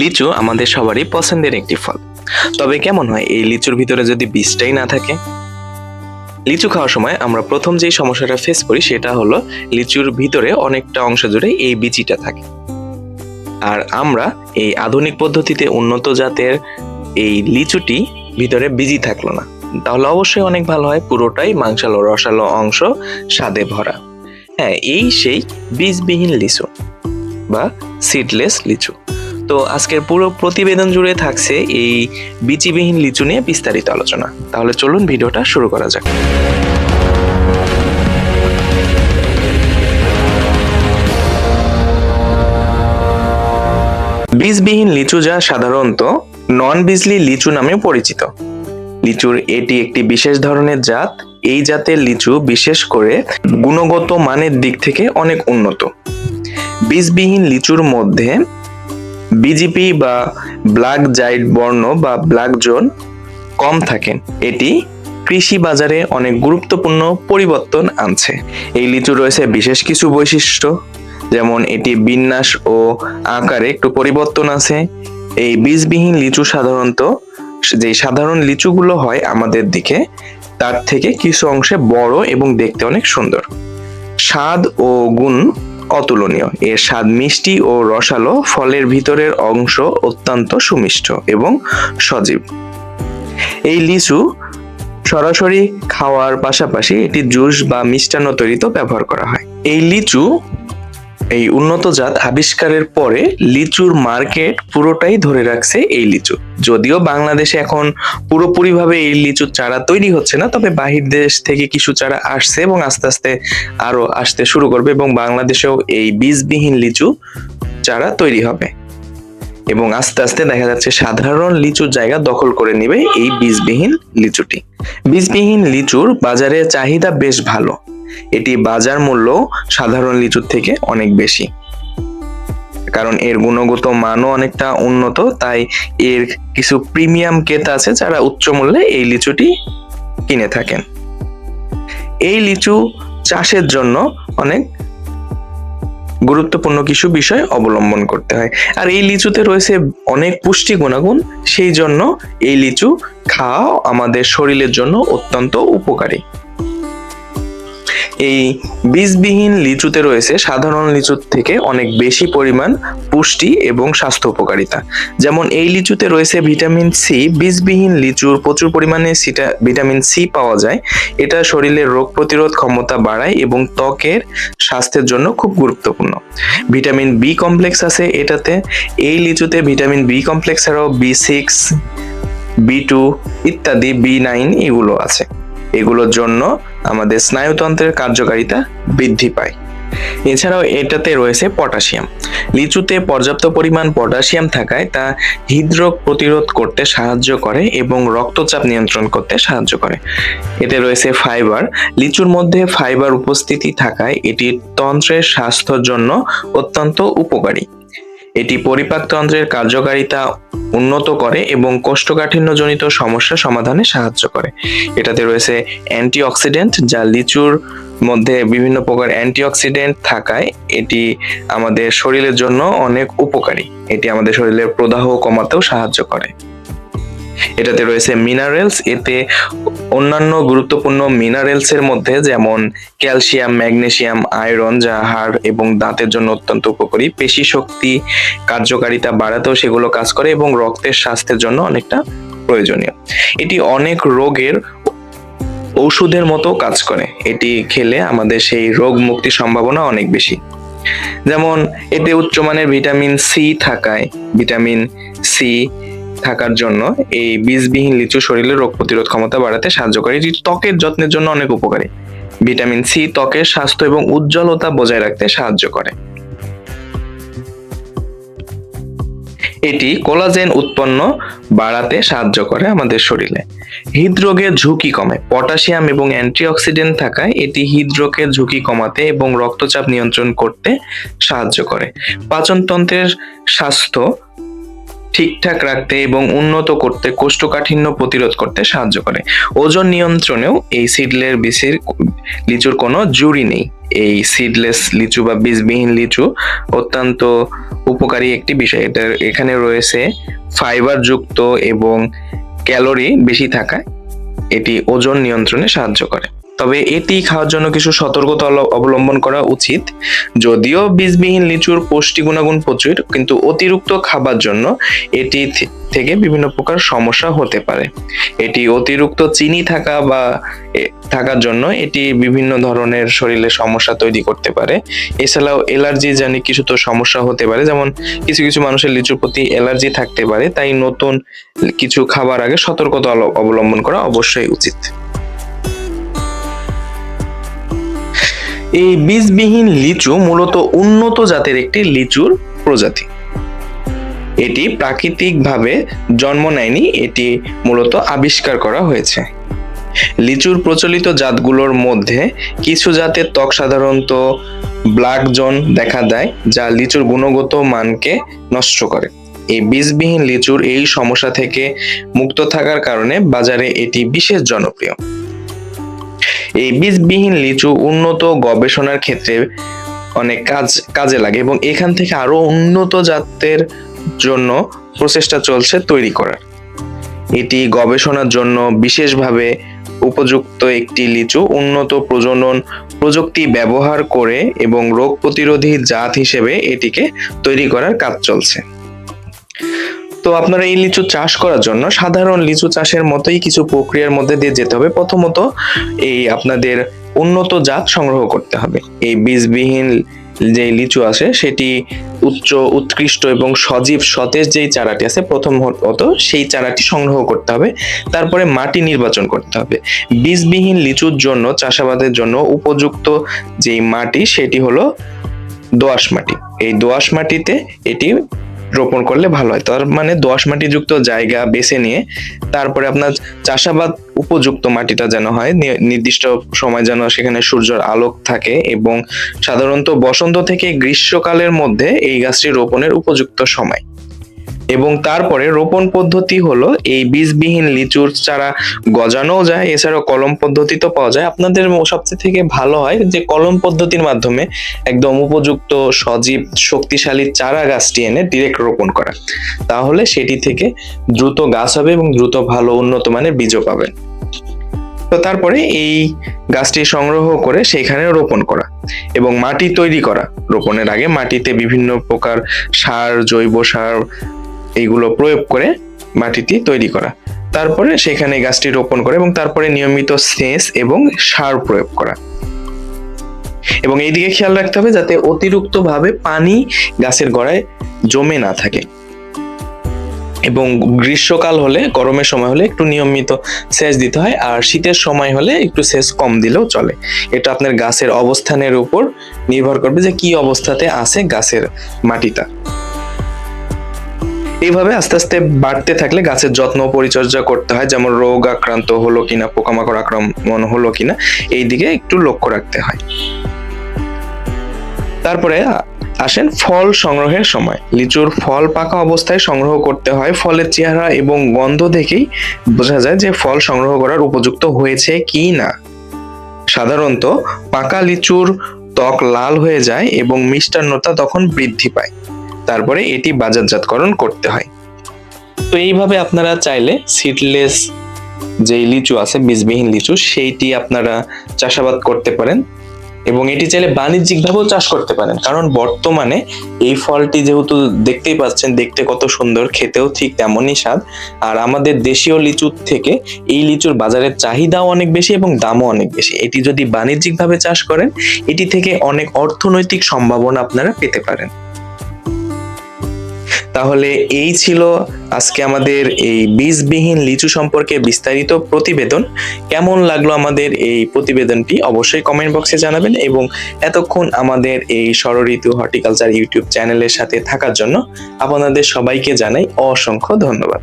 লিচু আমাদের সবারই পছন্দের একটি ফল। তবে কেমন হয়, এই লিচুর ভিতরে যদি বীজটাই না থাকে? লিচু খাওয়ার সময় আমরা প্রথম যেই সমস্যাটা ফেস করি সেটা হলো লিচুর ভিতরে অনেকটা অংশ জুড়ে এই বিচিটা থাকে। আর আমরা এই আধুনিক পদ্ধতিতে উন্নত জাতের এই লিচুটি ভিতরে বিজি থাকল না। তাহলে অবশ্যই অনেক ভালো হয়, পুরোটাই মাংসালো, রসালো অংশ স্বাদে ভরা। হ্যাঁ এই সেই বীজবিহীন লিচু বা সিডলেস লিচু। তো আজকের পুরো প্রতিবেদন জুড়ে থাকছে এই বিচিবিহীন লিচু নিয়ে বিস্তারিত আলোচনা। তাহলে চলুন ভিডিওটা শুরু করা যাক। বীজবিহীন লিচু যা সাধারণত নন বিজলি লিচু নামে পরিচিত। লিচুর এটি একটি বিশেষ ধরনের জাত। এই জাতের লিচু বিশেষ করে গুণগত মানের দিক থেকে অনেক উন্নত। বীজবিহীন লিচুর মধ্যে বিজিপি বা ব্ল্যাক জাইড বর্ণ বা ব্ল্যাক জোন কম থাকেন। এটি কৃষি বাজারে অনেক গুরুত্বপূর্ণ পরিবর্তন আনছে। এই লিচু রয়েছে বিশেষ কিছু বৈশিষ্ট্য, যেমন এটি বিন্যাস ও আকারে একটু পরিবর্তন আছে। এই বীজবিহীন লিচু সাধারণত, যে সাধারণ লিচুগুলো হয় আমাদের দিকে, তার থেকে কিছু অংশে বড় এবং দেখতে অনেক সুন্দর। স্বাদ ও গুণ অতুলনীয়। এর স্বাদ মিষ্টি ও রসালো, ফলের ভিতরের অংশ অত্যন্ত সুমিষ্ট এবং সজীব। এই লিচু সরাসরি খাওয়ার পাশাপাশি এটি জুস বা মিষ্টান্ন তৈরিতেও ব্যবহার করা হয়। এই লিচু এই উন্নত জাত আবিষ্কারের পরে লিচুর মার্কেট পুরোটাই ধরে রাখছে এই লিচু। যদিও বাংলাদেশে এখন পুরোপুরিভাবে এই লিচুর চারা তৈরি হচ্ছে না, তবে বাহির দেশ থেকে কিছু চারা আসছে এবং আস্তে আস্তে আরও আসতে শুরু করবে এবং বাংলাদেশেও এই বীজবিহীন লিচু চারা তৈরি হবে। এবং আস্তে আস্তে দেখা যাচ্ছে সাধারণ লিচুর জায়গা দখল করে নেবে এই বীজবিহীন লিচুটি। বীজবিহীন লিচুর বাজারে চাহিদা বেশ ভালো। এটি বাজার মূল্য সাধারণ লিচুর থেকে অনেক বেশি। কারণ এর গুণগত মানও অনেকটা উন্নত, তাই এর কিছু প্রিমিয়াম ক্রেতা আছে যারা উচ্চ মূল্যে এই লিচুটি কিনে থাকেন। এই লিচু চাষের জন্য অনেক গুরুত্বপূর্ণ কিছু বিষয় অবলম্বন করতে হয়। আর এই লিচুতে রয়েছে অনেক পুষ্টি গুণাগুণ, সেই জন্য এই লিচু খাওয়া আমাদের শরীরের জন্য অত্যন্ত উপকারী। এই বীজবিহীন লিচুতে রয়েছে সাধারণ লিচুর থেকে অনেক বেশি পরিমাণ পুষ্টি এবং স্বাস্থ্য উপকারিতা। যেমন এই লিচুতে রয়েছে ভিটামিন সি, বীজবিহীন লিচুর প্রচুর পরিমাণে সিটা, ভিটামিন সি পাওয়া যায়। এটা শরীরের রোগ প্রতিরোধ ক্ষমতা বাড়ায় এবং ত্বকের স্বাস্থ্যের জন্য খুব গুরুত্বপূর্ণ। ভিটামিন বি কমপ্লেক্স আছে এটাতে। এই লিচুতে ভিটামিন বি কমপ্লেক্স ছাড়াও বি সিক্স, বি টু ইত্যাদি, বি নাইন এগুলো আছে। এগুলোর জন্য আমাদের স্নায়ুতন্ত্রের কার্যকারিতা বৃদ্ধি পায়। এছাড়াও এটাতে রয়েছে পটাশিয়াম। লিচুতে পর্যাপ্ত পরিমাণ পটাশিয়াম থাকায় তা হৃদরোগ প্রতিরোধ করতে সাহায্য করে এবং রক্তচাপ নিয়ন্ত্রণ করতে সাহায্য করে। এতে রয়েছে ফাইবার। লিচুর মধ্যে ফাইবার উপস্থিতি থাকায় এটি তন্ত্রের স্বাস্থ্যের জন্য অত্যন্ত উপকারী। এটি পরিপাকতন্ত্রের কার্যকারিতা উন্নত করে এবং কোষ্ঠকাঠিন্যজনিত সমস্যা সমাধানে সাহায্য করে। এটাতে রয়েছে অ্যান্টিঅক্সিডেন্ট, যা লিচুর মধ্যে বিভিন্ন প্রকার অ্যান্টিঅক্সিডেন্ট থাকায় এটি আমাদের শরীরের জন্য অনেক উপকারী। এটি আমাদের শরীরের প্রদাহ কমাতেও সাহায্য করে। এটাতে রয়েছে মিনারেলস, এতে অন্যান্য গুরুত্বপূর্ণ মিনারেলস এর মধ্যে যেমন ক্যালসিয়াম, ম্যাগনেসিয়াম, আয়রন, যা হাড় এবং দাঁতের জন্য অত্যন্ত উপকারী। পেশি শক্তি, কার্যকারিতা বাড়াতেও সেগুলো কাজ করে এবং রক্তের স্বাস্থ্যের জন্য অনেকটা প্রয়োজনীয়। এটি অনেক রোগের ঔষধের মতো কাজ করে। এটি খেলে আমাদের সেই রোগ মুক্তির সম্ভাবনা অনেক বেশি। যেমন এতে উচ্চমানের ভিটামিন সি থাকায়, ভিটামিন সি থাকার জন্য এই বীজবিহীন লিচু শরীরের রোগ প্রতিরোধ ক্ষমতা বাড়াতে সাহায্য করে। এটি ত্বকের যত্নের জন্য অনেক উপকারী। ভিটামিন সি ত্বকের স্বাস্থ্য এবং উজ্জ্বলতা বজায় রাখতে সাহায্য করে। এটি কোলাজেন উৎপন্ন বাড়াতে সাহায্য করে আমাদের শরীরে। হৃদরোগের ঝুঁকি কমে। পটাশিয়াম এবং অ্যান্টিঅক্সিডেন্ট থাকায় এটি হৃদরোগের ঝুঁকি কমাতে এবং রক্তচাপ নিয়ন্ত্রণ করতে সাহায্য করে। পাচনতন্ত্রের স্বাস্থ্য ঠিকঠাক রাখতে এবং উন্নত করতে কোষ্ঠকাঠিন্য প্রতিরোধ করতে সাহায্য করে। ওজন নিয়ন্ত্রণেও এই সিডলের বিসির লিচুর কোনো জুড়ি নেই। এই সিডলেস লিচু বা বীজবিহীন লিচু অত্যন্ত উপকারী একটি বিষয়। এটা এখানে রয়েছে ফাইবার যুক্ত এবং ক্যালোরি বেশি থাকায় এটি ওজন নিয়ন্ত্রণে সাহায্য করে। তবে এটি খাওয়ার জন্য কিছু সতর্কতা অবলম্বন করা উচিত। যদিও বীজবিহীন লিচুর পুষ্টি গুণাগুণ প্রচুর, কিন্তু অতিরিক্ত খাবার জন্য এটি থেকে বিভিন্ন প্রকার সমস্যা হতে পারে। এটি অতিরিক্ত চিনি থাকা বা থাকার জন্য এটি বিভিন্ন ধরনের শরীরে সমস্যা তৈরি করতে পারে। এছাড়াও অ্যালার্জি জানি কিছু তো সমস্যা হতে পারে, যেমন কিছু কিছু মানুষের লিচুর প্রতি অ্যালার্জি থাকতে পারে, তাই নতুন কিছু খাবার আগে সতর্কতা অবলম্বন করা অবশ্যই উচিত। এই বীজবিহীন লিচু মূলত উন্নত জাতের একটি লিচুর প্রজাতি। এটি প্রাকৃতিকভাবে জন্ম নেয়নি, এটি মূলত আবিষ্কার করা হয়েছে। লিচুর প্রচলিত জাতগুলোর মধ্যে কিছু জাতের ত্বক সাধারণত ব্ল্যাক জোন দেখা দেয়, যা লিচুর গুণগত মানকে নষ্ট করে। এই বীজবিহীন লিচুর এই সমস্যা থেকে মুক্ত থাকার কারণে বাজারে এটি বিশেষ জনপ্রিয়। এই বীজবিহীন লিচু উন্নত গবেষণার ক্ষেত্রে অনেক কাজ, কাজে লাগে এবং এখান থেকে আরও উন্নত জাতের জন্য প্রচেষ্টা চলছে তৈরি করার। এটি গবেষণার জন্য বিশেষভাবে উপযুক্ত একটি লিচু উন্নত প্রজনন প্রযুক্তি ব্যবহার করে এবং রোগ প্রতিরোধী জাত হিসেবে এটিকে তৈরি করার কাজ চলছে। তো আপনারা এই লিচু চাষ করার জন্য সাধারণ লিচু চাষের মতোই কিছু প্রক্রিয়ার মধ্যে দিয়ে যেতে হবে। প্রথমত এই আপনাদের উন্নত জাত সংগ্রহ করতে হবে। এই বীজবিহীন যে লিচু আছে সেটি উচ্চ, উৎকৃষ্ট এবং সজীব সতেজ যেই চারাটি আছে প্রথম প্রথমত সেই চারাটি সংগ্রহ করতে হবে। তারপরে মাটি নির্বাচন করতে হবে। বীজবিহীন লিচুর জন্য, চাষাবাদের জন্য উপযুক্ত যেই মাটি, সেটি হলো দোআঁশ মাটি। এই দোআঁশ মাটিতে এটি রোপণ করলে ভালো হয়। তার মানে দোআঁশ মাটিযুক্ত জায়গা বেছে নিয়ে তারপরে আপনার চাষাবাদ উপযুক্ত মাটিটা যেন হয় নির্দিষ্ট সময় যেন সেখানে সূর্যের আলোক থাকে এবং সাধারণত বসন্ত থেকে গ্রীষ্মকালের মধ্যে এই গাছটি রোপণের উপযুক্ত সময়। এবং তারপরে রোপণ পদ্ধতি হলো এই বীজবিহীন লিচুর চারা গজানোও যায়, এছাড়াও কলম পদ্ধতিতেও পাওয়া যায়। আপনাদের সবচেয়ে থেকে ভালো হয় যে কলম পদ্ধতির মাধ্যমে একদম উপযুক্ত সজীব শক্তিশালী চারা গাছটি এনে ডিরেক্ট রোপণ করা। তাহলে সেটি থেকে দ্রুত গাছ হবে এবং দ্রুত ভালো উন্নত মানের বীজও পাবেন। তো তারপরে এই গাছটি সংগ্রহ করে সেখানে রোপণ করা এবং মাটি তৈরি করা। রোপণের আগে মাটিতে বিভিন্ন প্রকার সার, জৈব সার এইগুলো প্রয়োগ করে মাটিটি তৈরি করা। তারপরে সেখানে গাছটি রোপণ করে এবং তারপরে নিয়মিত সেচ এবং সার প্রয়োগ করা। এবং এইদিকে খেয়াল রাখতে হবে যাতে অতিরিক্ত ভাবে পানি গাছের গোড়ায় জমে না থাকে। এবং গ্রীষ্মকাল হলে, গরমের সময় হলে একটু নিয়মিত সেচ দিতে হয় আর শীতের সময় হলে একটু সেচ কম দিলেও চলে। এটা আপনার গাছের অবস্থানের উপর নির্ভর করবে যে কি অবস্থাতে আছে গাছের মাটিটা। এইভাবে আস্তে আস্তে বাড়তে থাকলে গাছের যত্ন পরিচর্যা করতে হয়। যেমন রোগ আক্রান্ত হলো কিনা, পোকামাকড় আক্রমণ হলো কিনা, এই দিকে একটু লক্ষ্য রাখতে হয়। তারপরে আসেন ফল সংগ্রহের সময়। লিচুর ফল পাকা অবস্থায় সংগ্রহ করতে হয়। ফলের চেহারা এবং গন্ধ দেখেই বোঝা যায় যে ফল সংগ্রহ করার উপযুক্ত হয়েছে কি না। সাধারণত পাকা লিচুর ত্বক লাল হয়ে যায় এবং মিষ্টান্নতা তখন বৃদ্ধি পায়। তারপরে এটি বাজারজাতকরণ করতে হয়। তো এইভাবে আপনারা চাইলে সিডলেস যে লিচু আছে, বীজবিহীন লিচু, সেইটি আপনারা চাষাবাদ করতে পারেন এবং এটি চাইলে বাণিজ্যিকভাবেও চাষ করতে পারেন। কারণ বর্তমানে এই ফলটি যেহেতু দেখতেই পাচ্ছেন, দেখতে কত সুন্দর, খেতেও ঠিক তেমনই স্বাদ। আর আমাদের দেশীয় লিচুর থেকে এই লিচুর বাজারের চাহিদাও অনেক বেশি এবং দামও অনেক বেশি। এটি যদি বাণিজ্যিকভাবে চাষ করেন, এটি থেকে অনেক অর্থনৈতিক সম্ভাবনা আপনারা পেতে পারেন। তাহলে এই ছিল আজকে আমাদের এই বীজবিহীন লিচু সম্পর্কে বিস্তারিত প্রতিবেদন। কেমন লাগল আমাদের এই প্রতিবেদনটি অবশ্যই কমেন্ট বক্সে জানাবেন এবং এতক্ষণ আমাদের এই ষড়ঋতু হর্টিকালচার ইউটিউব চ্যানেলের সাথে থাকার জন্য আপনাদের সবাইকে জানাই অসংখ্য ধন্যবাদ।